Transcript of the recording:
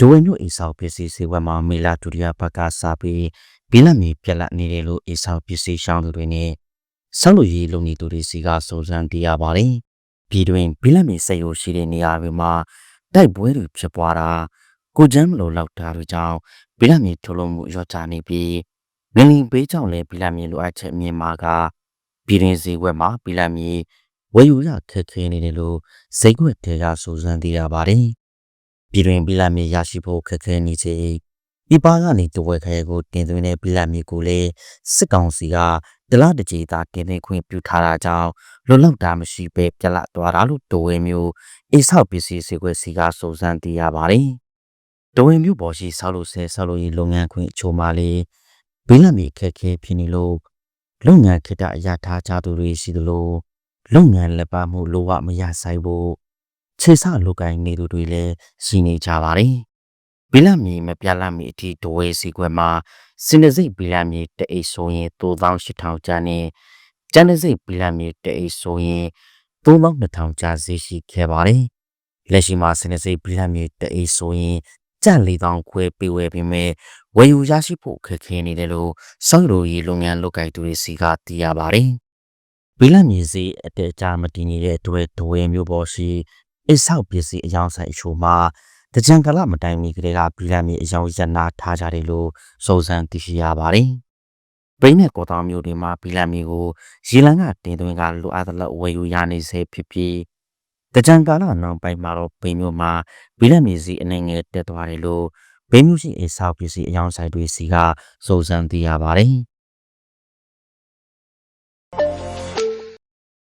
ဒိုဝေမျိုးအိဆောက်ပစ္စည်းစေဝက်မှာမေလာဒုတိယဘက်ကစပြီးဘီလက်မီပြက်လက်နေတယ်လို့အိဆောက်ပစ္စည်းရှောင်းသူတွေနဲ့ဆောက်လုပ်ရေးလုပ်နေသူတွေစီကစုံစမ်းသိရပါတယ်။ပြည်တွင်ဘီလက်မီစိတ်ရိုးရှိတဲ့နေရာတွေမှာတိုက်ပွဲတွေဖြစ်ပွားတာကိုကျမ်းမလို့လောက်တာတွေကြောင့်ဘီလက်မီထုတ်လုပ်မှုရော့ချနေပြီးငလင်ပေးကြောင့်လည်းဘီလက်မီလိုအပ်ချက်မြင်မှာကပြည်တွင်စီဝက်မှာဘီလက်မီဝယ်ယူရခက်ခဲနေတယ်လို့စိတ်ကွက်တွေကစုံစမ်းသိရပါတယ်။ ပြည်တွင်ပြည်လာမြေရရှိဖို့ခက်ခဲနေစေပြပကနေတဝက်ခဲကိုတင်သွင်းတဲ့ပြည်လာမြေကိုလည်းစစ်ကောင်စီကတလားတကြေတာတင်သွင်းခွင့်ပြုထားတာကြောင့်လွတ်လောက်တာမရှိပဲပြက်လက်သွားတာလို့တဝဲမျိုးအိဆောက်ပစ္စည်းစေခွဲစီကစုံစမ်းသိရပါတယ်။တဝဲမျိုးပေါ်ရှိဆောက်လို့ဆဲဆောက်လို့ရေးလုပ်ငန်းခွင့်အချို့မှလည်းဘိလမြေခက်ခဲဖြစ်နေလို့လုပ်ငန်းခေတ္တအရာထားကြသူတွေရှိသလိုလုပ်ငန်းလက်ပမှုလိုဝမရဆိုင်ဖို့ ခြေဆလုတ်ကိုင်းနေသူတွေလည်းရှိနေကြပါတယ်။ဘီလမီမပြလမီအထိဒဝဲစီခွဲမှာစင်နစိတ်ဘီလမီတအိတ်ဆိုရင်3800ကျန်နဲ့ကျန်တဲ့စိတ်ဘီလမီတအိတ်ဆိုရင်3200ကျဈေးရှိခဲ့ပါတယ်။လက်ရှိမှာစင်နစိတ်ဘီလမီတအိတ်ဆိုရင်ကျ4000ခွဲပေးဝယ်ပြီးမဲ့ဝယ်ယူရရှိဖို့ခက်ခဲနေတယ်လို့စောက်ရိုရီလုပ်ငန်းလုပ်ကိုင်သူတွေစီကသိရပါတယ်။ဘီလမီစီအတဲကြမတည်နေတဲ့အတွက်ဒဝဲမျိုးပေါ်ရှိ အိတ်ဆောက်ပစ္စည်းအယောင်ဆိုင်အချို့မှာတကြံကလမတိုင်မီကလေးကပြည်လမ်းမြေအယောင်ရနာထားကြတယ်လို့စုံစမ်းသိရှိရပါတယ်။ပိန်းနဲ့ကော်တောင်မျိုးတွေမှာပြည်လမ်းမြေကိုရေလန်းကတင်သွင်းကလိုအပ်သလောက်ဝယ်ယူရနေစေဖြစ်ပြီးတကြံကာလနောက်ပိုင်းမှာတော့ပိန်းမျိုးမှာပြည်လမ်းမြေစီအနေငယ်တက်သွားတယ်လို့ဘိန်းမျိုးရှိအိတ်ဆောက်ပစ္စည်းအယောင်ဆိုင်တွေစီကစုံစမ်းသိရပါတယ်